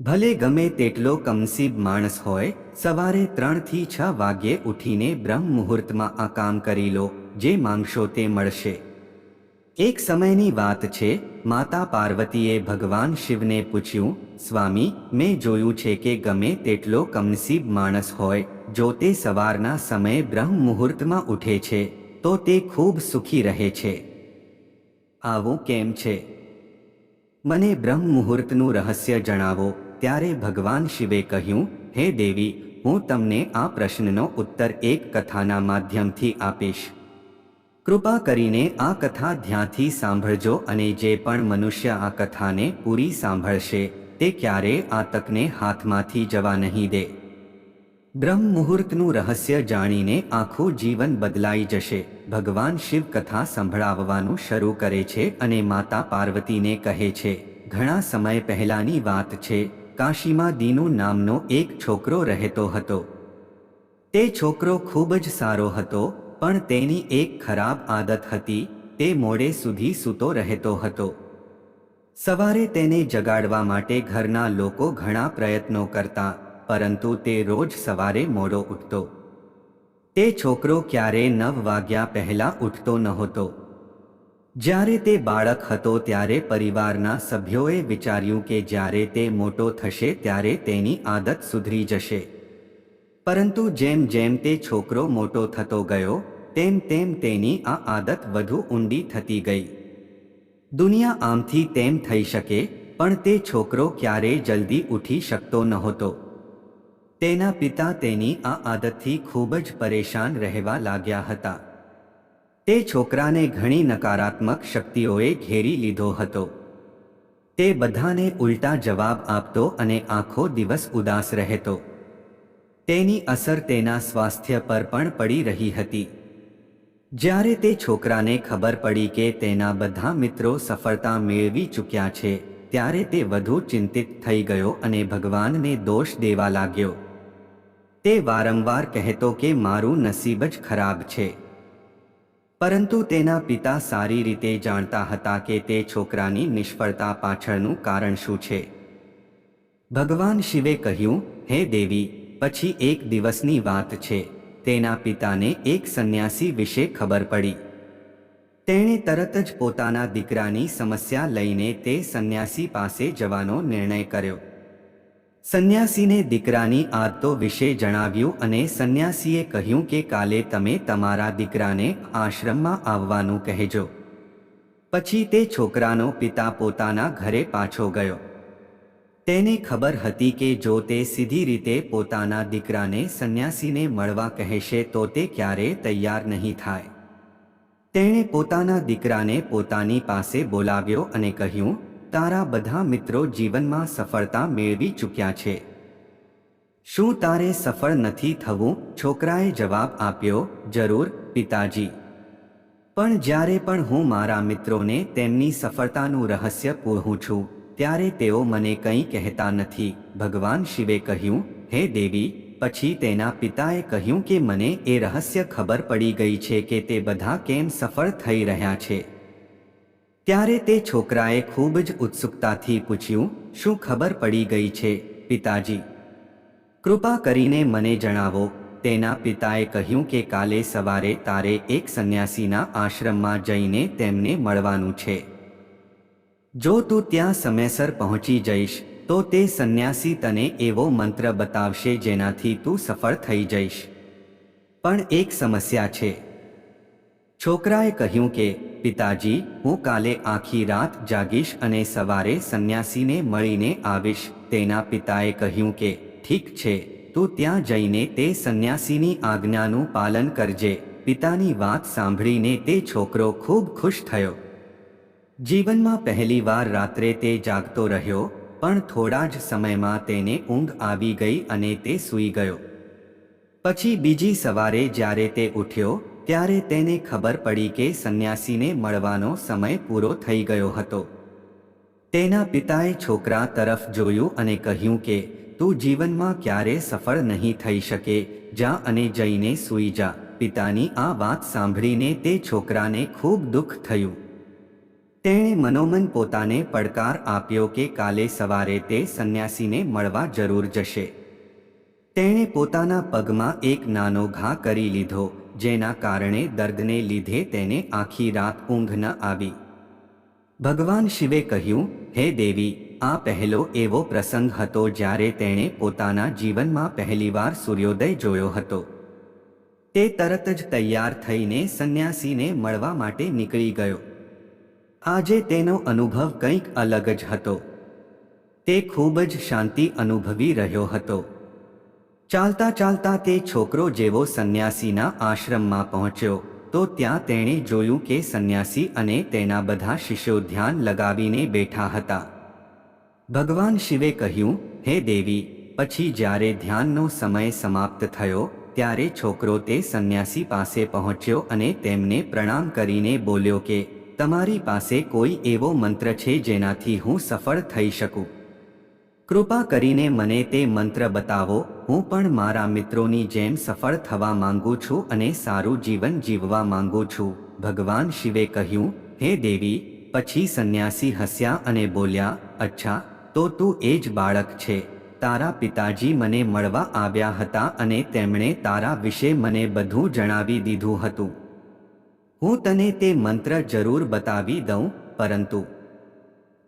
ભલે ગમે તેટલો કમસીબ માણસ હોય, સવારે ત્રણથી છ વાગ્યે ઉઠીને બ્રહ્મ મુહૂર્તમાં આ કામ કરી લો, જે માંગશો તે મળશે. એક સમયની વાત છે, માતા પાર્વતીએ ભગવાન શિવને પૂછ્યું, સ્વામી, મેં જોયું છે કે ગમે તેટલો કમનસીબ માણસ હોય, જો તે સવારના સમયે બ્રહ્મ મુહૂર્તમાં ઉઠે છે, તો તે ખૂબ સુખી રહે છે. આવું કેમ છે? મને બ્રહ્મ મુહૂર્તનું રહસ્ય જણાવો. ત્યારે ભગવાન શિવે કહ્યું, હે દેવી, હું તમને આ પ્રશ્નનો ઉત્તર એક કથાના માધ્યમથી આપીશ. કૃપા કરીને આ કથા ધ્યાનથી સાંભળજો અને જે પણ મનુષ્ય આ કથાને પૂરી સાંભળશે, તે ક્યારે આ તકને હાથમાંથી જવા નહીં દે. બ્રહ્મ મુહૂર્તનું રહસ્ય જાણીને આખું જીવન બદલાઈ જશે. ભગવાન શિવ કથા સંભળાવવાનું શરૂ કરે છે અને માતા પાર્વતીને કહે છે, ઘણા સમય પહેલાની વાત છે કાશીમાં દીનુ નામનો એક છોકરો રહેતો હતો. તે છોકરો ખૂબ જ સારો હતો, પણ તેની એક ખરાબ આદત હતી, તે મોડે સુધી સૂતો રહેતો હતો. સવારે તેને જગાડવા માટે ઘરના લોકો ઘણા પ્રયત્નો કરતા, પરંતુ તે રોજ સવારે મોડો ઉઠતો. તે છોકરો ક્યારે નવ વાગ્યા પહેલા ઉઠતો નહોતો. જ્યારે તે બાળક હતો ત્યારે પરિવારના સભ્યોએ વિચાર્યું કે જ્યારે તે મોટો થશે ત્યારે તેની આદત સુધરી જશે. પરંતુ જેમ જેમ તે છોકરો મોટો થતો ગયો, તેમ તેમ તેની આ આદત વધુ ઊંડી થતી ગઈ. દુનિયા આમથી તેમ થઈ શકે, પણ તે છોકરો ક્યારેય જલ્દી ઉઠી શકતો નહોતો. તેના પિતા તેની આ આદતથી ખૂબ જ પરેશાન રહેવા લાગ્યા હતા. તે છોકરાને ઘણી નકારાત્મક શક્તિઓએ ઘેરી લીધો હતો. તે બધાને ઉલટા જવાબ આપતો અને આખો દિવસ ઉદાસ રહેતો. તેની અસર તેના સ્વાસ્થ્ય પર પણ પડી રહી હતી. જ્યારે તે છોકરાને ખબર પડી કે તેના બધા મિત્રો સફળતા મેળવી ચૂક્યા છે, ત્યારે તે વધુ ચિંતિત થઈ ગયો અને ભગવાનને દોષ દેવા લાગ્યો. તે વારંવાર કહેતો કે મારું નસીબ જ ખરાબ છે. પરંતુ તેના પિતા સારી રીતે જાણતા હતા કે તે છોકરાની નિષ્ફળતા પાછળનું કારણ શું છે. ભગવાન શિવે કહ્યું, હે દેવી, પછી એક દિવસની વાત છે. તેના પિતાને એક સંન્યાસી વિશે ખબર પડી. તેણે તરત જ પોતાના દીકરાની સમસ્યા લઈને તે સંન્યાસી પાસે જવાનો નિર્ણય કર્યો. સંન્યાસીને દીકરાની આદતો વિશે જણાવ્યું અને સંન્યાસીએ કહ્યું કે કાલે તમે તમારા દીકરાને આશ્રમમાં આવવાનું કહેજો. પછી તે છોકરાનો પિતા પોતાના ઘરે પાછો ગયો. તેને ખબર હતી કે જો તે સીધી રીતે પોતાના દીકરાને સંન્યાસીને મળવા કહેશે તો તે ક્યારેય તૈયાર નહીં થાય. તેણે પોતાના દીકરાને પોતાની પાસે બોલાવ્યો અને કહ્યું તારા બધા મિત્રો જીવનમાં સફળતા મેળવી ચૂક્યા છે. શું તારે સફળ નથી થવું? છોકરાએ જવાબ આપ્યો, જરૂર, પિતાજી. પણ જ્યારે પણ હું મારા મિત્રોને તેમની સફળતાનું રહસ્ય પૂરું છું, ત્યારે તેઓ મને કંઈ કહેતા નથી. ભગવાન શિવે કહ્યું, હે દેવી, પછી તેના પિતાએ કહ્યું કે મને એ રહસ્ય ખબર પડી ગઈ છે કે તે બધા કેમ સફળ થઈ રહ્યા છે. ત્યારે તે છોકરાએ ખૂબ જ ઉત્સુકતાથી પૂછ્યું, શું ખબર પડી ગઈ છે, પિતાજી? કૃપા કરીને મને જણાવો. તેના પિતાએ કહ્યું કે કાલે સવારે તારે એક સંન્યાસીના આશ્રમમાં જઈને તેમને મળવાનું છે. જો તું ત્યાં સમયસર પહોંચી જઈશ, તો તે સંન્યાસી તને એવો મંત્ર બતાવશે જેનાથી તું સફળ થઈ જઈશ. પણ એક સમસ્યા છે. છોકરાએ કહ્યું કે પિતાજી, હું કાલે આખી રાત જાગીશ અને સવારે સંન્યાસીને મળીને આવીશ. તેના પિતાએ કહ્યું કે, ઠીક છે, તું ત્યાં જઈને તે સંન્યાસીની આજ્ઞાનું પાલન કરજે. પિતાની વાત સાંભળીને તે છોકરો ખૂબ ખુશ થયો. જીવનમાં પહેલીવાર રાત્રે તે જાગતો રહ્યો, પણ થોડા જ સમયમાં તેને ઊંઘ આવી ગઈ અને તે સૂઈ ગયો. પછી બીજી સવારે જ્યારે તે ઉઠ્યો ત્યારે તેને ખબર પડી કે સંન્યાસીને મળવાનો સમય પૂરો થઈ ગયો હતો. તેના પિતાએ છોકરા તરફ જોયું અને કહ્યું કે, તું જીવનમાં ક્યારે સફળ નહીં થઈ શકે. જા અને જઈને સૂઈ જા. પિતાની આ વાત સાંભળીને તે છોકરાને ખૂબ દુઃખ થયું. તેણે મનોમન પોતાને પડકાર આપ્યો કે કાલે સવારે તે સંન્યાસીને મળવા જરૂર જશે. તેણે પોતાના પગમાં એક નાનો ઘા કરી લીધો. જેના કારણે દર્દને લીધે તેને આખી રાત ઊંઘ ન આવી. ભગવાન શિવે કહ્યું, હે દેવી, આ પહેલો એવો પ્રસંગ હતો જ્યારે તેણે પોતાના જીવનમાં પહેલીવાર સૂર્યોદય જોયો હતો. તે તરત જ તૈયાર થઈને સંન્યાસીને મળવા માટે નીકળી ગયો. આજે તેનો અનુભવ કંઈક અલગ જ હતો. તે ખૂબ જ શાંતિ અનુભવી રહ્યો હતો. ચાલતા ચાલતા તે છોકરો જેવો સંન્યાસીના આશ્રમમાં પહોંચ્યો. તો ત્યાં તેણે જોયું કે સંન્યાસી અને તેના બધા શિષ્યો ધ્યાન લગાવીને બેઠા હતા. ભગવાન શિવે કહ્યું, હે દેવી, પછી જ્યારે ધ્યાનનો સમય સમાપ્ત થયો, ત્યારે છોકરો તે સંન્યાસી પાસે પહોંચ્યો અને તેમને પ્રણામ કરીને બોલ્યો કે, તમારી પાસે કોઈ એવો મંત્ર છે જેનાથી હું સફળ થઈ શકું? કૃપા કરીને મને તે મંત્ર બતાવો. હું પણ મારા મિત્રોની જેમ સફળ થવા માંગુ છું અને સારું જીવન જીવવા માંગુ છું. ભગવાન શિવે કહ્યું, હે દેવી, પછી સંન્યાસી હસ્યા અને બોલ્યા, અચ્છા, તો તું એ જ બાળક છે. તારા પિતાજી મને મળવા આવ્યા હતા અને તેમણે તારા વિશે મને બધું જણાવી દીધું હતું. હું તને તે મંત્ર જરૂર બતાવી દઉં, પરંતુ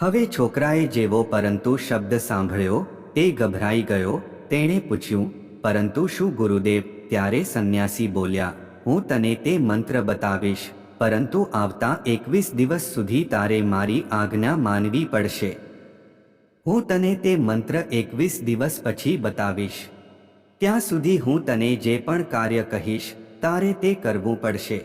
હવે છોકરાએ જેવો પરંતુ શબ્દ સાંભળ્યો, તે ગભરાઈ ગયો, તેણે પૂછ્યું, પરંતુ શું ગુરુદેવ, ત્યારે સંન્યાસી બોલ્યા, હું તને તે મંત્ર બતાવીશ, પરંતુ આવતા એકવીસ દિવસ સુધી તારે મારી આજ્ઞા માનવી પડશે. હું તને તે મંત્ર એકવીસ દિવસ પછી બતાવીશ. ત્યાં સુધી હું તને જે પણ કાર્ય કહીશ, તારે તે કરવું પડશે.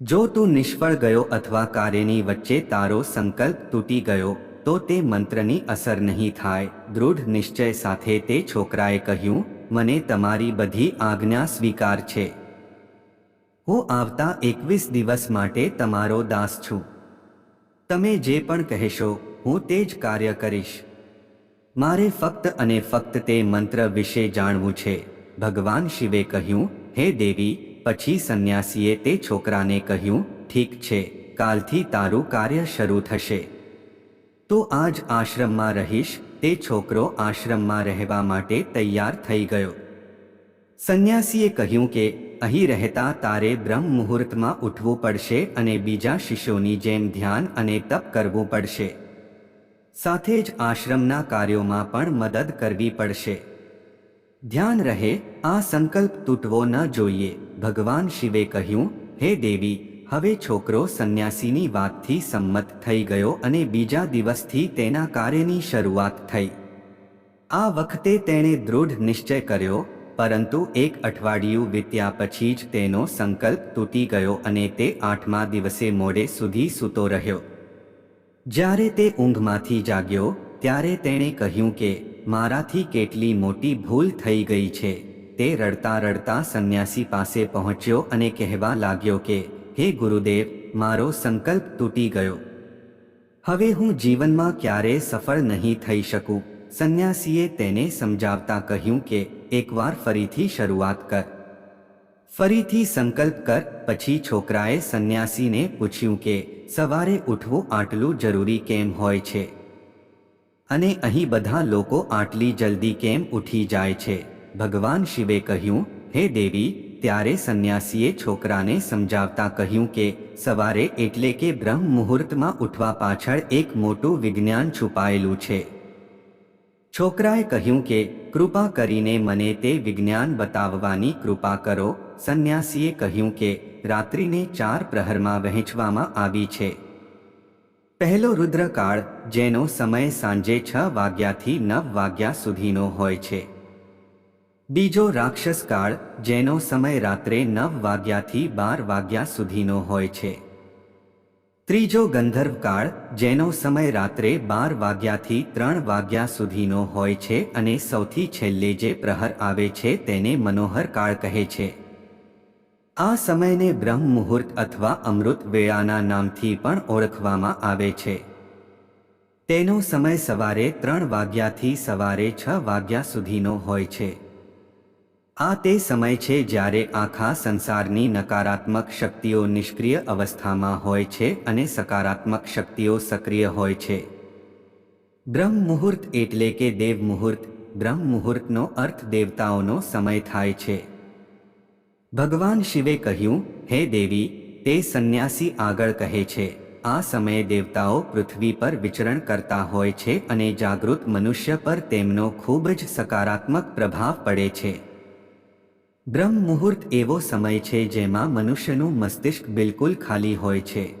જો તું નિષ્ફળ ગયો અથવા કાર્યની વચ્ચે તારો સંકલ્પ તૂટી ગયો, તો તે મંત્રની અસર નહીં થાય. દૃઢ નિશ્ચય સાથે તે છોકરાએ કહ્યું, મને તમારી બધી આજ્ઞા સ્વીકાર છે. હું આવતા એકવીસ દિવસ માટે તમારો દાસ છું. તમે જે પણ કહેશો, હું તે જ કાર્ય કરીશ. મારે ફક્ત અને ફક્ત તે મંત્ર વિશે જાણવું છે. ભગવાન શિવે કહ્યું, હે દેવી પછી સંન્યાસીએ તે છોકરાને કહ્યું, ઠીક છે, કાલથી તારું કાર્ય શરૂ થશે. તો આજ આશ્રમમાં રહીશ. તે છોકરો આશ્રમમાં રહેવા માટે તૈયાર થઈ ગયો. સંન્યાસીએ કહ્યું કે, અહીં રહેતા તારે બ્રહ્મ મુહૂર્તમાં ઉઠવું પડશે અને બીજા શિષ્યોની જેમ ધ્યાન અને તપ કરવું પડશે. સાથે જ આશ્રમના કાર્યોમાં પણ મદદ કરવી પડશે. ધ્યાન રહે, આ સંકલ્પ તૂટવો ન જોઈએ. ભગવાન શિવે કહ્યું, હે દેવી, હવે છોકરો સંન્યાસીની વાતથી સંમત થઈ ગયો અને બીજા દિવસથી તેના કાર્યની શરૂઆત થઈ. આ વખતે તેણે દૃઢ નિશ્ચય કર્યો, પરંતુ એક અઠવાડિયું વીત્યા પછી જ તેનો સંકલ્પ તૂટી ગયો અને તે આઠમા દિવસે મોડે સુધી સૂતો રહ્યો. જ્યારે તે ઊંઘમાંથી જાગ્યો, ત્યારે તેણે કહ્યું કે, મારાથી કેટલી મોટી ભૂલ થઈ ગઈ છે. તે રડતા રડતા સંન્યાસી પાસે પહોંચ્યો અને કહેવા લાગ્યો કે, હે ગુરુદેવ, મારો સંકલ્પ તૂટી ગયો. હવે હું જીવનમાં ક્યારેય સફળ નહીં થઈ શકું? સંન્યાસીએ તેને સમજાવતા કહ્યું કે, એકવાર ફરીથી શરૂઆત કર. ફરીથી સંકલ્પ કર. પછી છોકરાએ સંન્યાસીને પૂછ્યું કે, સવારે ઉઠવું આટલું જરૂરી કેમ હોય છે? અને અહીં બધા લોકો આટલી જલ્દી કેમ ઉઠી જાય છે? ભગવાન શિવે કહ્યું, હે દેવી, ત્યારે સંન્યાસીએ છોકરાને સમજાવતા કહ્યું કે, સવારે એટલે કે બ્રહ્મ મુહૂર્તમાં ઉઠવા પાછળ એક મોટું વિજ્ઞાન છુપાયેલું છે. છોકરાએ કહ્યું કે, કૃપા કરીને મને તે વિજ્ઞાન બતાવવાની કૃપા કરો. સંન્યાસીએ કહ્યું કે, રાત્રિને ચાર પ્રહરમાં વહેંચવામાં આવી છે. પહેલો રુદ્રકાળ, જેનો સમય સાંજે છ વાગ્યાથી નવ વાગ્યા સુધીનો હોય છે. બીજો રાક્ષસ કાળ, જેનો સમય રાત્રે નવ વાગ્યાથી બાર વાગ્યા સુધીનો હોય છે. ત્રીજો ગંધર્વ કાળ, જેનો સમય રાત્રે બાર વાગ્યાથી ત્રણ વાગ્યા સુધીનો હોય છે અને સૌથી છેલ્લે જે પ્રહર આવે છે તેને મનોહર કાળ કહે છે. આ સમયને બ્રહ્મ મુહૂર્ત અથવા અમૃત વેળાના નામથી પણ ઓળખવામાં આવે છે. તેનો સમય સવારે ત્રણ વાગ્યાથી સવારે છ વાગ્યા સુધીનો હોય છે. આ તે સમય છે જ્યારે આખા સંસારની નકારાત્મક શક્તિઓ નિષ્ક્રિય અવસ્થામાં હોય છે અને સકારાત્મક શક્તિઓ સક્રિય હોય છે. બ્રહ્મ મુહૂર્ત એટલે કે દેવ મુહૂર્ત બ્રહ્મ મુહૂર્તનો અર્થ દેવતાઓનો સમય થાય છે. ભગવાન શિવે કહ્યું, હે દેવી, તે સંન્યાસી આગળ કહે છે. આ સમયે દેવતાઓ પૃથ્વી પર વિચરણ કરતા હોય છે અને જાગૃત મનુષ્ય પર તેમનો ખૂબ જ સકારાત્મક પ્રભાવ પડે છે. બ્રહ્મ મુહૂર્ત એવો સમય છે જેમાં મનુષ્યનું મસ્તિષ્ક બિલકુલ ખાલી હોય છે.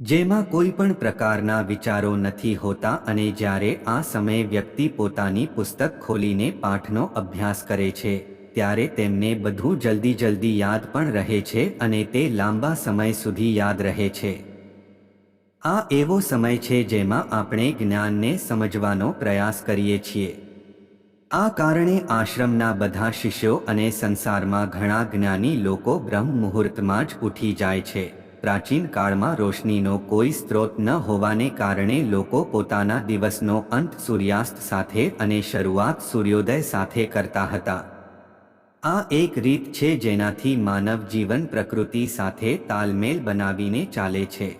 જેમાં કોઈ પણ પ્રકારના વિચારો નથી હોતા અને જ્યારે આ સમયે વ્યક્તિ પોતાની પુસ્તક ખોલીને પાઠનો અભ્યાસ કરે છે, ત્યારે તેમને બધું જલ્દી જલ્દી યાદ પણ રહે છે અને તે લાંબા સમય સુધી યાદ રહે છે. આ એવો સમય છે જેમાં આપણે જ્ઞાનને સમજવાનો પ્રયાસ કરીએ છીએ. આ કારણે આશ્રમના બધા શિષ્યો અને સંસારમાં ઘણા જ્ઞાની લોકો બ્રહ્મ મુહૂર્તમાં જ ઉઠી જાય છે. પ્રાચીન કાળમાં રોશનીનો કોઈ સ્ત્રોત ન હોવાને કારણે લોકો પોતાના દિવસનો અંત સૂર્યાસ્ત સાથે અને શરૂઆત સૂર્યોદય સાથે કરતા હતા. આ એક રીત છે જેનાથી માનવ જીવન પ્રકૃતિ સાથે તાલમેલ બનાવીને ચાલે છે.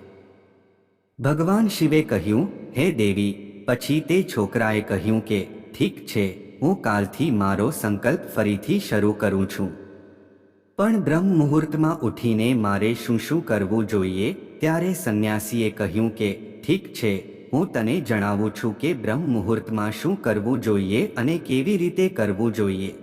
ભગવાન શિવે કહ્યું, હે દેવી, પછી તે છોકરાએ કહ્યું કે, ઠીક છે હું કાલથી મારો સંકલ્પ ફરીથી શરૂ કરું છું. પણ બ્રહ્મ મુહૂર્તમાં ઉઠીને મારે શું શું કરવું જોઈએ, ત્યારે સંન્યાસીએ કહ્યું કે, ઠીક છે, હું તને જણાવું છું કે બ્રહ્મ મુહૂર્તમાં શું કરવું જોઈએ અને કેવી રીતે કરવું જોઈએ.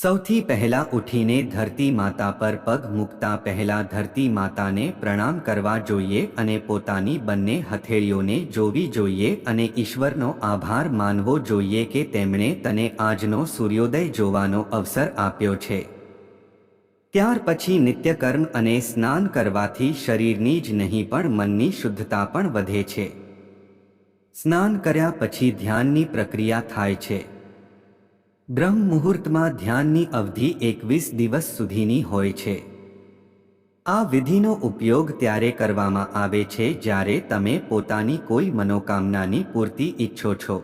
સૌથી પહેલા ઉઠીને ધરતી માતા પર પગ મૂકતા પહેલા ધરતી માતાને પ્રણામ કરવા જોઈએ અને પોતાની બંને હથેળીઓને જોવી જોઈએ અને ઈશ્વરનો આભાર માનવો જોઈએ કે તેમણે તને આજનો સૂર્યોદય જોવાનો અવસર આપ્યો છે. ત્યાર પછી નિત્યકર્મ અને સ્નાન કરવાથી શરીરની જ નહીં પણ મનની શુદ્ધતા પણ વધે છે. સ્નાન કર્યા પછી ધ્યાનની પ્રક્રિયા થાય છે. બ્રહ્મ મુહૂર્તમાં ધ્યાનની અવધિ એકવીસ દિવસ સુધીની હોય છે. આ વિધિનો ઉપયોગ ત્યારે કરવામાં આવે છે જ્યારે તમે પોતાની કોઈ મનોકામનાની પૂર્તિ ઈચ્છો છો.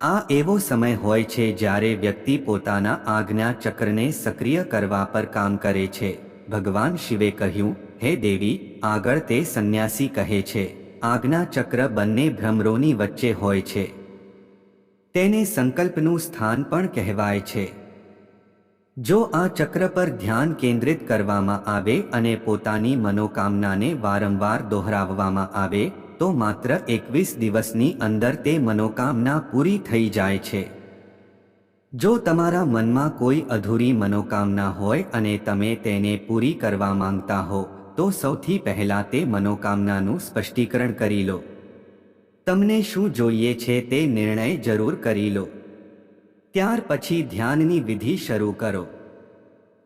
આ એવો સમય હોય છે જ્યારે વ્યક્તિ પોતાના આજ્ઞા ચક્રને સક્રિય કરવા પર કામ કરે છે. ભગવાન શિવે કહ્યું, હે દેવી, આગળ તે સંન્યાસી કહે છે. આજ્ઞા ચક્ર બંને ભ્રમરોની વચ્ચે હોય છે. તેને સંકલ્પનું સ્થાન પણ કહેવાય છે. જો આ ચક્ર પર ધ્યાન કેન્દ્રિત કરવામાં આવે અને પોતાની મનોકામનાને વારંવાર દોહરાવવામાં આવે, તો માત્ર એકવીસ દિવસની અંદર તે મનોકામના પૂરી થઈ જાય છે. જો તમારા મનમાં કોઈ અધૂરી મનોકામના હોય અને તમે તેને પૂરી કરવા માંગતા હો, તો સૌથી પહેલાં તે મનોકામનાનું સ્પષ્ટીકરણ કરી લો. તમને શું જોઈએ છે તે નિર્ણય જરૂર કરી લો. ત્યાર પછી ધ્યાનની વિધિ શરૂ કરો.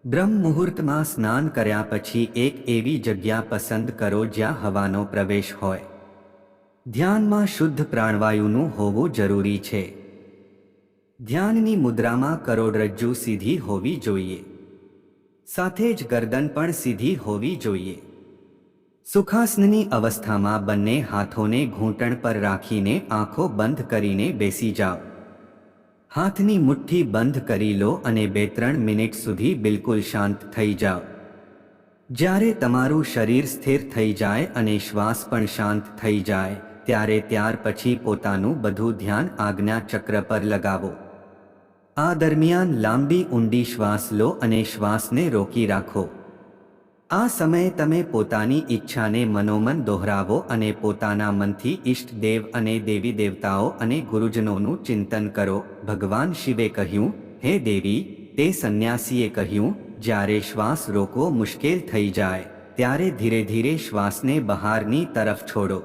બ્રહ્મ મુહૂર્તમાં સ્નાન કર્યા પછી એક એવી જગ્યા પસંદ કરો જ્યાં હવાનો પ્રવેશ હોય. ધ્યાનમાં શુદ્ધ પ્રાણવાયુનું હોવું જરૂરી છે. ધ્યાનની મુદ્રામાં કરોડરજ્જુ સીધી હોવી જોઈએ. સાથે જ ગરદન પણ સીધી હોવી જોઈએ. સુખાસનની અવસ્થામાં બંને હાથોને ઘૂંટણ પર રાખીને આંખો બંધ કરીને બેસી જાઓ. હાથની મુઠ્ઠી બંધ કરી લો અને બે ત્રણ મિનિટ સુધી બિલકુલ શાંત થઈ જાઓ. જ્યારે તમારું શરીર સ્થિર થઈ જાય અને શ્વાસ પણ શાંત થઈ જાય, ત્યારે ત્યાર પછી પોતાનું બધું ધ્યાન આજ્ઞા ચક્ર પર લગાવો. આ દરમિયાન લાંબી ઊંડી શ્વાસ લો અને શ્વાસને રોકી રાખો. આ સમયે તમે પોતાની ઈચ્છાને મનોમન દોહરાવો અને પોતાના મનથી ઈષ્ટ દેવ અને દેવી દેવતાઓ અને ગુરુજનોનું ચિંતન કરો. ભગવાન શિવે કહ્યું, હે દેવી, તે સંન્યાસીએ કહ્યું, જ્યારે શ્વાસ રોકવો મુશ્કેલ થઈ જાય, ત્યારે ધીરે ધીરે શ્વાસને બહારની તરફ છોડો.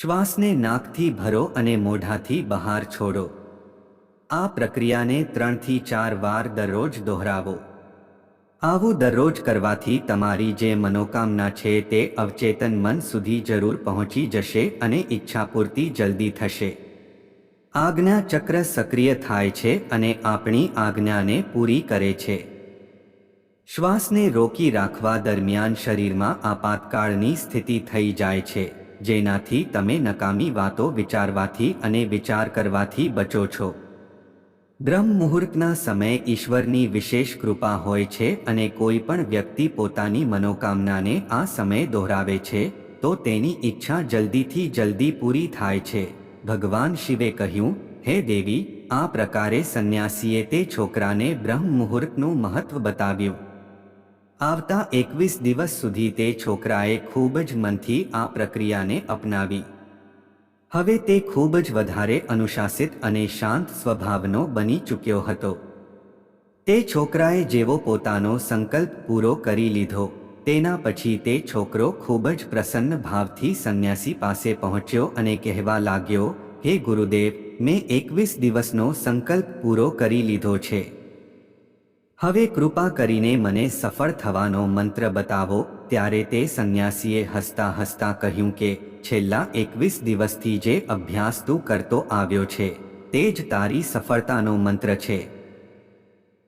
શ્વાસને નાકથી ભરો અને મોઢાથી બહાર છોડો. આ પ્રક્રિયાને ત્રણથી ચાર વાર દરરોજ દોહરાવો. આવું દરરોજ કરવાથી તમારી જે મનોકામના છે તે અવચેતન મન સુધી જરૂર પહોંચી જશે અને ઈચ્છા પૂર્તિ જલ્દી થશે. આજ્ઞા ચક્ર સક્રિય થાય છે અને આપણી આજ્ઞાને પૂરી કરે છે. શ્વાસને રોકી રાખવા દરમિયાન શરીરમાં આપાતકાળની સ્થિતિ થઈ જાય છે, જેનાથી તમે નકામી વાતો વિચારવાથી અને વિચાર કરવાથી બચો છો. બ્રહ્મ મુહૂર્તના સમયે ઈશ્વરની વિશેષ કૃપા હોય છે અને કોઈ પણ વ્યક્તિ પોતાની મનોકામનાને આ સમયે દોહરાવે છે, તો તેની ઈચ્છા જલ્દીથી જલ્દી પૂરી થાય છે. ભગવાન શિવે કહ્યું, હે દેવી, આ પ્રકારે સંન્યાસીએ તે છોકરાને બ્રહ્મ મુહૂર્તનું મહત્વ બતાવ્યું. આવતા એકવીસ દિવસ સુધી તે છોકરાએ ખૂબ જ મનથી આ પ્રક્રિયાને અપનાવી. હવે તે ખૂબ જ વધારે અનુશાસિત અને શાંત સ્વભાવનો બની ચૂક્યો હતો. તે છોકરાએ જેવો પોતાનો સંકલ્પ પૂરો કરી લીધો, તેના પછી તે છોકરો ખૂબ જ પ્રસન્ન ભાવથી સંન્યાસી પાસે પહોંચ્યો અને કહેવા લાગ્યો, હે ગુરુદેવ, મેં એકવીસ દિવસનો સંકલ્પ પૂરો કરી લીધો છે. હવે કૃપા કરીને મને સફળ થવાનો મંત્ર બતાવો. ત્યારે તે સંન્યાસીએ હસતા હસતા કહ્યું કે છેલ્લા એકવીસ દિવસથી જે અભ્યાસ તું કરતો આવ્યો છે, તે જ તારી સફળતાનો મંત્ર છે.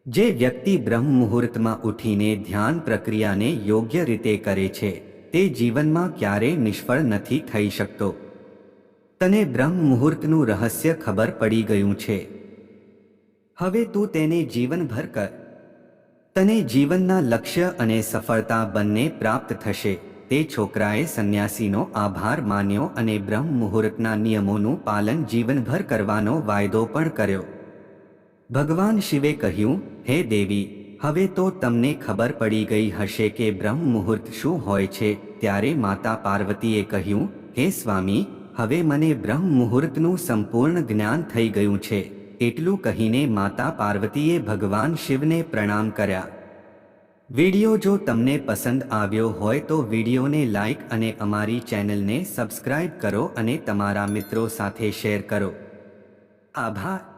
જે વ્યક્તિ બ્રહ્મ મુહૂર્તમાં ઉઠીને ધ્યાન પ્રક્રિયાને યોગ્ય રીતે કરે છે, તે જીવનમાં ક્યારેય નિષ્ફળ નથી થઈ શકતો. તને બ્રહ્મ મુહૂર્તનું રહસ્ય ખબર પડી ગયું છે. હવે તું તેને જીવનભર કર. તને જીવનના લક્ષ્ય અને સફળતા બંને પ્રાપ્ત થશે. તે છોકરાએ સંન્યાસીનો આભાર માન્યો અને બ્રહ્મ મુહૂર્તના નિયમોનું પાલન જીવનભર કરવાનો વાયદો પણ કર્યો. ભગવાન શિવે કહ્યું, હે દેવી, હવે તો તમને ખબર પડી ગઈ હશે કે બ્રહ્મ મુહૂર્ત શું હોય છે. ત્યારે માતા પાર્વતીએ કહ્યું, હે સ્વામી, હવે મને બ્રહ્મ મુહૂર્તનું સંપૂર્ણ જ્ઞાન થઈ ગયું છે. એટલું કહીને માતા પાર્વતીએ ભગવાન શિવને પ્રણામ કર્યા. વિડિયો જો તમને પસંદ આવ્યો હોય તો વિડિયોને લાઈક અને અમારી ચેનલને સબસ્ક્રાઇબ કરો અને તમારા મિત્રો સાથે શેર કરો. આભાર.